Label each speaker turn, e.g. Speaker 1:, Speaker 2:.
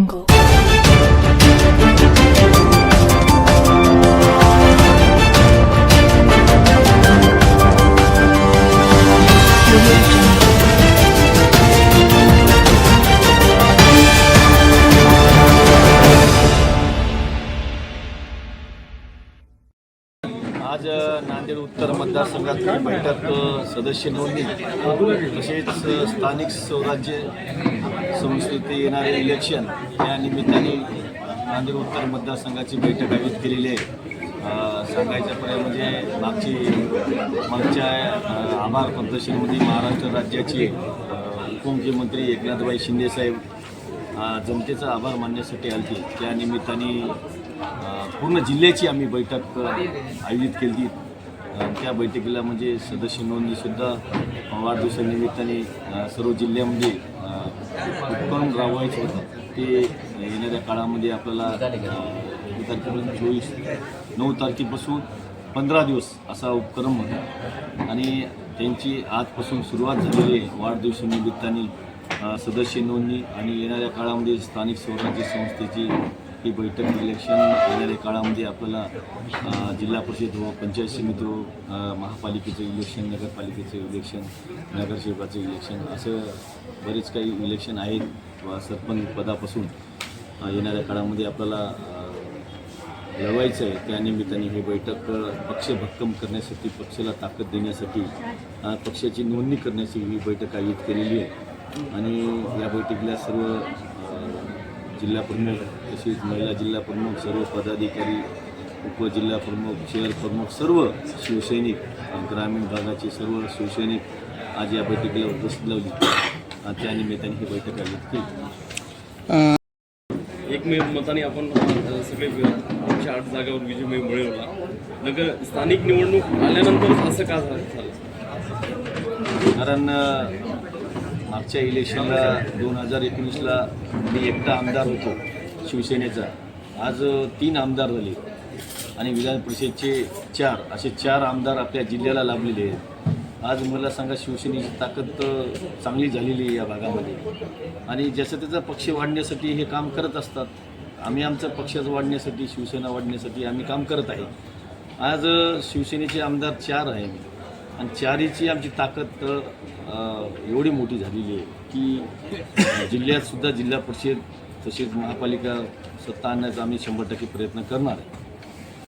Speaker 1: Angle. Nanded उत्तर मतदारसंघातली बैठक सदस्य नोंदणी तसेच स्थानिक स्वराज्य संस्कृती येणारे इलेक्शन या निमित्ताने नांदेड उत्तर मतदारसंघाची बैठक आयोजित केलेली आहे. अ, सांगायचं पर्याय म्हणजे मागची मागच्या आभार प्रदर्शनमध्ये महाराष्ट्र राज्याचे उपमुख्यमंत्री एकनाथबाई शिंदेसाहेब जनतेचा आभार मानण्यासाठी आलते. त्या निमित्ताने पूर्ण जिल्ह्याची आम्ही बैठक आयोजित केली. त्या बैठकीला म्हणजे सदस्य नोंदणीसुद्धा वाढदिवसानिमित्ताने सर्व जिल्ह्यामध्ये अ, उपक्रम होतं. ते येणाऱ्या काळामध्ये आपल्याला अ, तारखेपासून चोवीस नऊ तारखेपासून पंधरा दिवस असा उपक्रम होता. आणि त्यांची आजपासून सुरुवात झालेली आहे. वाढदिवसानिमित्ताने सदस्य नोंदणी आणि येणाऱ्या काळामध्ये स्थानिक स्वराज्य संस्थेची ही बैठक इलेक्शन येणाऱ्या काळामध्ये आपल्याला जिल्हा परिषद हो पंचायत समिती हो महापालिकेचं इलेक्शन नगरपालिकेचं इलेक्शन नगरसेवकाचं इलेक्शन असं बरेच काही इलेक्शन आहेत व सरपंच पदापासून येणाऱ्या काळामध्ये आपल्याला लढवायचं आहे त्यानिमित्ताने ही बैठक पक्ष भक्कम करण्यासाठी पक्षाला ताकद देण्यासाठी पक्षाची नोंदणी करण्याची ही बैठक आयोजित केलेली आहे. आणि या बैठकीला सर्व जिल्हा प्रमुख तसेच महिला जिल्हा प्रमुख सर्व पदाधिकारी उपजिल्हा प्रमुख शहर प्रमुख सर्व शिवसैनिक ग्रामीण भागाचे सर्व शिवसैनिक आज या बैठकीला उपस्थित लावली अ, त्यानिमित्ताने ही बैठक आयोजित केली.
Speaker 2: एकमेव मताने आपण सगळे एकशे आठ जागावर विजय मिळवला. नगर स्थानिक निवडणूक आल्यानंतर असं का झालं?
Speaker 1: कारण मागच्या इलेक्शनला दोन हजार एकोणीसला मी एकटा आमदार होतो शिवसेनेचा. आज तीन आमदार झाले. आणि विधान परिषदचे चार असे चार आमदार आपल्या जिल्ह्याला लाभलेले आहेत. आज मला सांगा शिवसेनेची ताकद चांगली झालेली आहे या भागामध्ये. आणि ज्याचं त्याचा पक्ष वाढण्यासाठी हे काम करत असतात. आम्ही आमचं पक्ष वाढण्यासाठी शिवसेना वाढण्यासाठी आम्ही काम करत आहे. आज शिवसेनेचे आमदार चार आहे. मी आणि चारीची आमची ताकद तर एवढी मोठी झालेली आहे की जिल्ह्यातसुद्धा जिल्हा परिषद तसेच महापालिका सत्ता आणण्याचा आम्ही शंभर टक्के प्रयत्न करणार आहे.